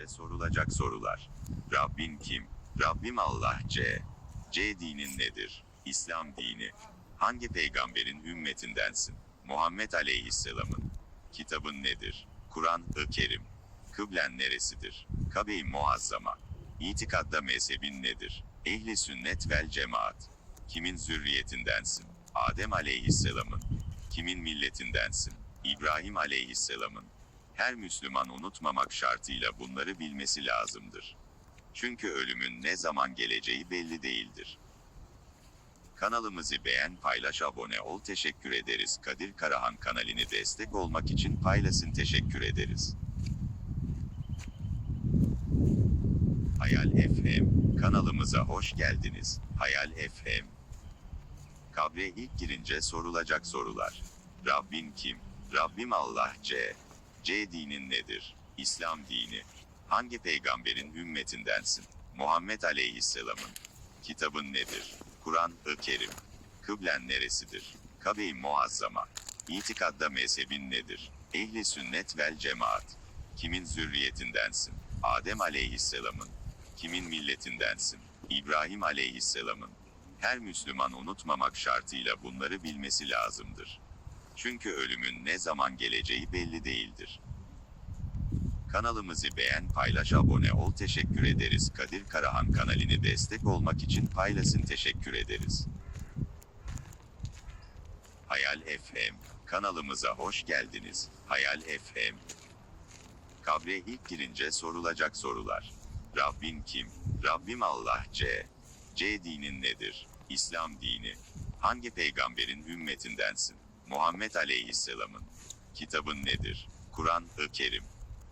girince sorulacak sorular. Rabbin kim? Rabbim Allah C. C dinin nedir? İslam dini. Hangi peygamberin ümmetindensin? Muhammed Aleyhisselam'ın. Kitabın nedir? Kur'an-ı Kerim. Kıblen neresidir? Kabe-i Muazzama. İtikadda mezhebin nedir? Ehli sünnet vel cemaat. Kimin zürriyetindensin? Adem Aleyhisselam'ın. Kimin milletindensin? İbrahim Aleyhisselam'ın. Her Müslüman unutmamak şartıyla bunları bilmesi lazımdır. Çünkü ölümün ne zaman geleceği belli değildir. Kanalımızı beğen, paylaş, abone ol. Teşekkür ederiz. Kadir Karahan kanalını destek olmak için paylaşın. Teşekkür ederiz. Hayal FM kanalımıza hoş geldiniz. Hayal FM. Kabre ilk girince sorulacak sorular. Rabbin kim? Rabbim Allah C. C dinin nedir? İslam dini. Hangi peygamberin ümmetindensin? Muhammed Aleyhisselam'ın. Kitabın nedir? Kur'an-ı Kerim. Kıblen neresidir? Kabe-i Muazzama. İtikadda mezhebin nedir? Ehli sünnet vel cemaat. Kimin zürriyetindensin? Adem Aleyhisselam'ın. Kimin milletindensin? İbrahim Aleyhisselam'ın. Her Müslüman unutmamak şartıyla bunları bilmesi lazımdır. Çünkü ölümün ne zaman geleceği belli değildir. Kanalımızı beğen, paylaş, abone ol. Teşekkür ederiz. Kadir Karahan kanalını destek olmak için paylaşın. Teşekkür ederiz. Hayal FM kanalımıza hoş geldiniz. Hayal FM. Kabre ilk girince sorulacak sorular. Rabbin kim? Rabbim Allah C. C dinin nedir? İslam dini. Hangi peygamberin ümmetindensin? Muhammed Aleyhisselam'ın. Kitabın nedir? Kur'an-ı Kerim.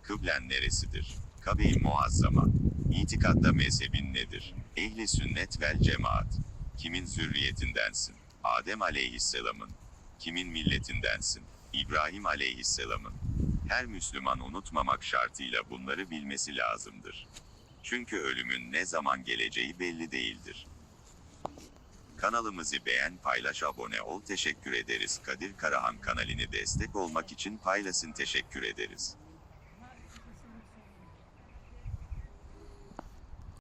Kıblen neresidir? Kabe-i Muazzama. İtikadda mezhebin nedir? Ehli sünnet vel cemaat. Kimin zürriyetindensin? Adem Aleyhisselam'ın. Kimin milletindensin? İbrahim Aleyhisselam'ın. Her Müslüman unutmamak şartıyla bunları bilmesi lazımdır. Çünkü ölümün ne zaman geleceği belli değildir. Kanalımızı beğen, paylaş, abone ol. Teşekkür ederiz. Kadir Karahan kanalını destek olmak için paylaşın. Teşekkür ederiz.